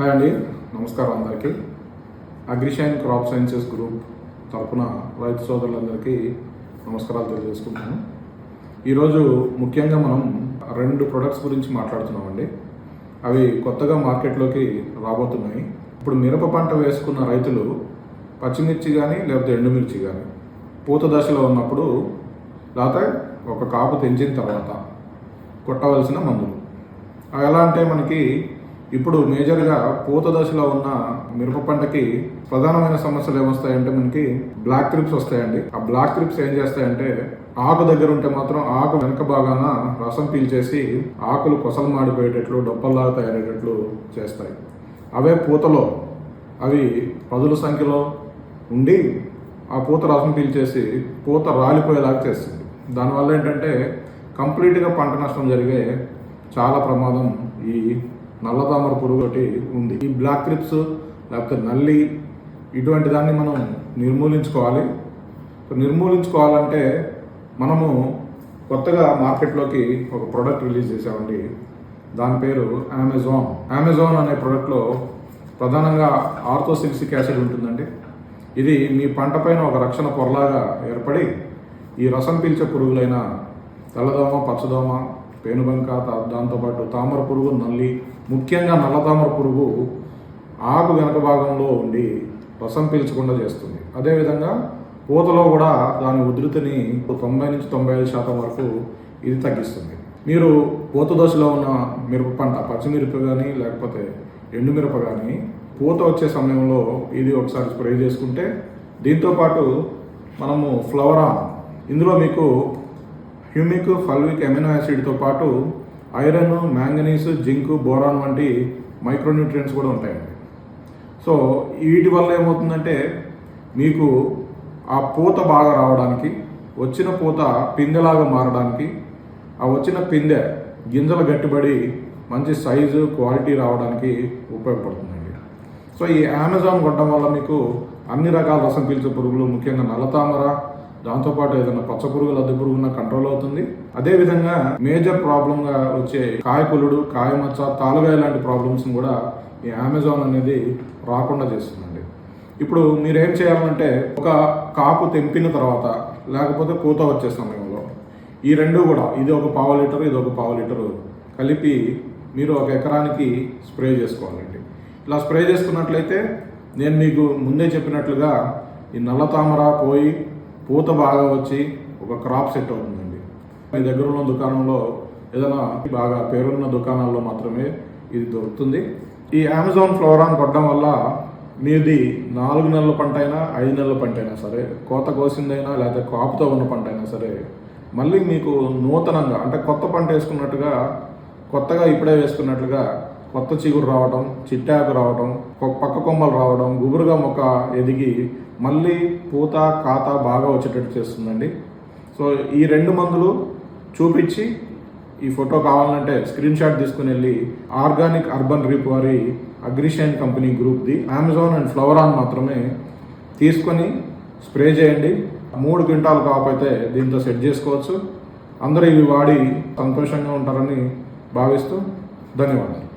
Hi అండి నమస్కారం అందరికీ. అగ్రిషైన్ క్రాప్ సైన్సెస్ గ్రూప్ తరపున రైతు సోదరులందరికీ నమస్కారాలు తెలియజేసుకుంటాను. ఈరోజు ముఖ్యంగా మనం రెండు ప్రొడక్ట్స్ గురించి మాట్లాడుతున్నామండి. అవి కొత్తగా మార్కెట్లోకి రాబోతున్నాయి. ఇప్పుడు మిరప పంట వేసుకున్న రైతులు పచ్చిమిర్చి కానీ లేకపోతే ఎండుమిర్చి కానీ పూత దశలో ఉన్నప్పుడు లేకపోతే ఒక కాపు తెంచిన తర్వాత కొట్టవలసిన మందులు. అవి ఎలా అంటే మనకి ఇప్పుడు మేజర్గా పూత దశలో ఉన్న మిరప పంటకి ప్రధానమైన సమస్యలు ఏమొస్తాయంటే మనకి బ్లాక్ క్రిప్స్ వస్తాయండి. ఆ బ్లాక్ క్రిప్స్ ఏం చేస్తాయంటే ఆకు దగ్గర ఉంటే మాత్రం ఆకు వెనక భాగాన రసం పీల్చేసి ఆకులు కొసలు మాడిపోయేటట్లు డొప్పల్లాగా తయారయ్యేటట్లు చేస్తాయి. అవే పూతలో అవి పదుల సంఖ్యలో ఉండి ఆ పూత రసం పీల్చేసి పూత రాలిపోయేలాగా చేస్తుంది. దానివల్ల ఏంటంటే కంప్లీట్గా పంట నష్టం జరిగే చాలా ప్రమాదం ఈ నల్లతామర పురుగు ఒకటి ఉంది. ఈ బ్లాక్ క్రిప్స్ లేకపోతే నల్లి ఇటువంటి దాన్ని మనం నిర్మూలించుకోవాలి. నిర్మూలించుకోవాలంటే మనము కొత్తగా మార్కెట్లోకి ఒక ప్రోడక్ట్ రిలీజ్ చేసామండి దాని పేరు అమెజాన్ అమెజాన్ అనే ప్రోడక్ట్లో ప్రధానంగా ఆర్థోసిలిసిక్ యాసిడ్ ఉంటుందండి. ఇది మీ పంట పైన ఒక రక్షణ పొరలాగా ఏర్పడి ఈ రసం పీల్చే పురుగులైన తెల్లదోమ పచ్చదోమ పేనుబంక దాంతో దాంతోపాటు తామర పురుగు నల్లి ముఖ్యంగా నల్ల తామర పురుగు ఆకు వెనక భాగంలో ఉండి రసం పీల్చకుండా చేస్తుంది. అదేవిధంగా పూతలో కూడా దాని ఉధృతిని తొంభై నుంచి తొంభై ఐదు శాతం వరకు ఇది తగ్గిస్తుంది. మీరు పూత దశలో ఉన్న మిరప పంట పచ్చిమిరప కానీ లేకపోతే ఎండుమిరప కానీ పూత వచ్చే సమయంలో ఇది ఒకసారి స్ప్రే చేసుకుంటే దీంతోపాటు మనము ఫ్లవరాన్ ఇందులో మీకు హ్యూమిక్ ఫల్విక్ ఎమినో యాసిడ్తో పాటు ఐరన్ మ్యాంగనీస్ జింక్ బోరాన్ వంటి మైక్రోన్యూట్రియంట్స్ కూడా ఉంటాయండి. సో వీటి వల్ల ఏమవుతుందంటే మీకు ఆ పూత బాగా రావడానికి వచ్చిన పూత పిందెలాగా మారడానికి ఆ వచ్చిన పిందె గింజలు గట్టిబడి మంచి సైజు క్వాలిటీ రావడానికి ఉపయోగపడుతుందండి. సో ఈ అమెజాన్ కొట్టడం వల్ల మీకు అన్ని రకాల రసం పీల్చే పురుగులు ముఖ్యంగా నల్లతామర దాంతోపాటు ఏదైనా పచ్చ పురుగు లద్దె పురుగు కంట్రోల్ అవుతుంది. అదేవిధంగా మేజర్ ప్రాబ్లంగా వచ్చే కాయకులుడు కాయమచ్చ తాలుగాయ లాంటి ప్రాబ్లమ్స్ని కూడా ఈ అమెజాన్ అనేది రాకుండా చేస్తుందండి. ఇప్పుడు మీరేం చేయాలంటే ఒక కాపు తెంపిన తర్వాత లేకపోతే పూత వచ్చే సమయంలో ఈ రెండు కూడా ఇది ఒక పావు లీటర్ ఇది ఒక పావు లీటరు కలిపి మీరు ఒక ఎకరానికి స్ప్రే చేసుకోవాలండి. ఇలా స్ప్రే చేసుకున్నట్లయితే నేను మీకు ముందే చెప్పినట్లుగా ఈ నల్ల తామర పోయి పూత బాగా వచ్చి ఒక క్రాప్ సెట్ అవుతుందండి. మీ దగ్గర ఉన్న దుకాణంలో ఏదైనా బాగా పేరున్న దుకాణాల్లో మాత్రమే ఇది దొరుకుతుంది. ఈ అమెజాన్ ఫ్లోరాన్ కొట్టడం వల్ల మీది నాలుగు నెలల పంట అయినా ఐదు నెలల పంట అయినా సరే కోత కోసిందైనా లేకపోతే కాపుతో ఉన్న పంట అయినా సరే మళ్ళీ మీకు నూతనంగా అంటే కొత్త పంట వేసుకున్నట్టుగా కొత్తగా ఇప్పుడే వేసుకున్నట్లుగా కొత్త చిగురు రావడం చిట్టాకు రావడం పక్క కొమ్మలు రావడం గుబురుగా మొక్క ఎదిగి మళ్ళీ పూత కాత బాగా వచ్చేటట్టు చేస్తుందండి. సో ఈ రెండు మందులు చూపించి ఈ ఫోటో కావాలంటే స్క్రీన్ షాట్ తీసుకుని వెళ్ళి ఆర్గానిక్ అర్బన్ రీప్ వారి అగ్రిషైన్ కంపెనీ గ్రూప్ది అమెజాన్ అండ్ ఫ్లవరాన్ మాత్రమే తీసుకొని స్ప్రే చేయండి. మూడు క్వింటాల్ కాపైతే దీంతో సెట్ చేసుకోవచ్చు. అందరూ ఇవి వాడి సంతోషంగా ఉంటారని భావిస్తూ ధన్యవాదాలు.